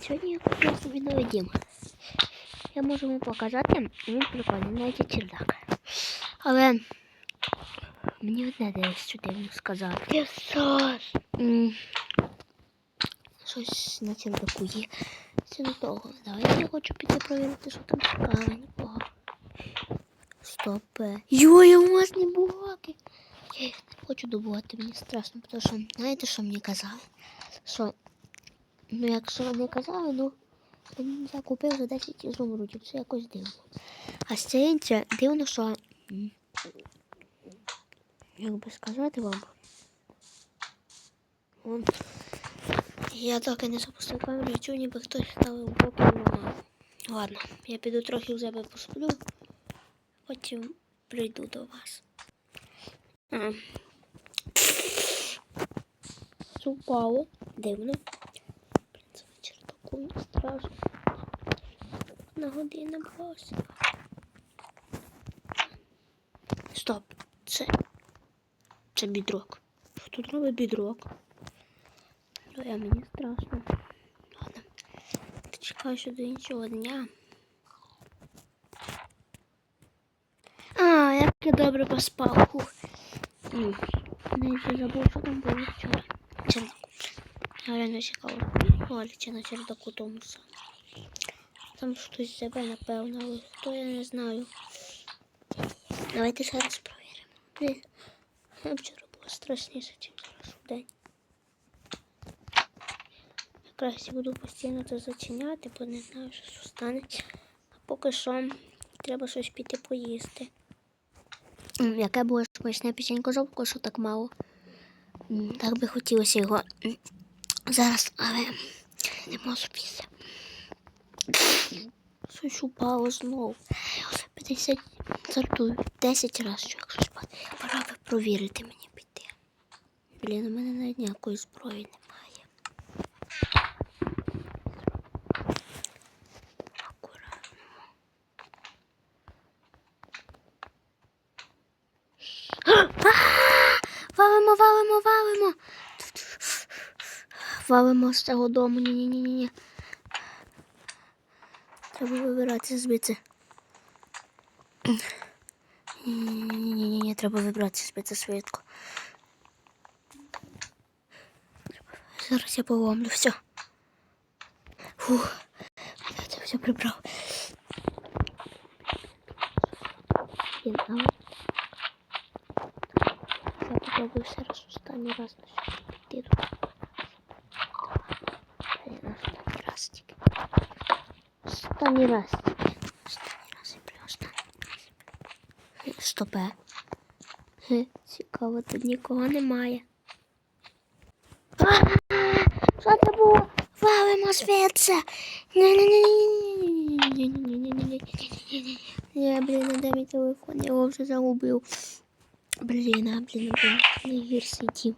Сьогодні я купив собі новий дім. Я можу вам показати, він прикольний, навіть чердак. Але мені одне десь дивно сказати. Щось на чердаку є. Це не того. Давайте я хочу піти провірити, що там цікавенького. Стоп. Йо, я алмазні блоки. Я їх не хочу добувати, мені страшно, тому що знаєте, що мені казали? Що Ну, якщо вони казали, ну я купив за 10 ізумрудів, це якось дивно. А з інше дивно, що як би сказати вам. Вон, я так і не запустив камеру, чую, ніби хтось ставив блоки на Ладно, я піду трохи в себе посплю, потім прийду до вас. А. Упало. Дивно. Такий страшно. На година бросила. Стоп, це. Це бідрок. Тут робить бідрок? Ну, я мені страшно. Ладно. Чекаю ще до іншого дня. А, як я добре поспав. Фух. М, Навіть забув, що там було вчора. Чердаку. Я реально чекав. Оліча на чердаку тому саме. Там хтось себе, напевно, але хто я не знаю. Давайте ще раз провіримо. Я вчора було страшніше, ніж зараз в день. Якраз буду постійно це зачиняти, бо не знаю, що станеться. А поки що треба щось піти поїсти. Яке було смачне печенько жовтко, що так мало. Так би хотілося його зараз, але не можу після. Щось упало вже 50 жартую 10 разів, що якщо спати. Пора би провірити мені піти. Блін, у мене навіть ніякої зброї немає. Акуратно. Валимо, валимо, валимо. Валимо з цього дому. Ні-ні-ні-ні. Треба вибиратися звідси. Ні-ні-ні, треба вибратися звідси швидко. Зараз я поломлю все. Фух, я все прибрав. Я попробую ще раз останній раз на що останній раз. Стопе. Е, цікаво, тут нікого немає. Що це було? Валимо звідси. Я, блін, де мій телефон, я його вже загубив. Блін, а, блін, блін, гір сидів.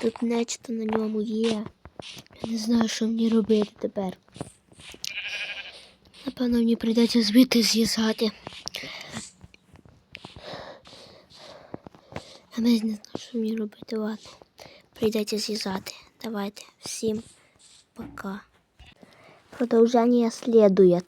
Тут нечто на ньому є. Я не знаю, що мені робити тепер. Напевно, мені прийдеться звідти з'їжджати. Я навіть не знаю, що мені робити. Ладно. Прийдеться з'їжджати. Давайте. Всім пока. Продовження слідує.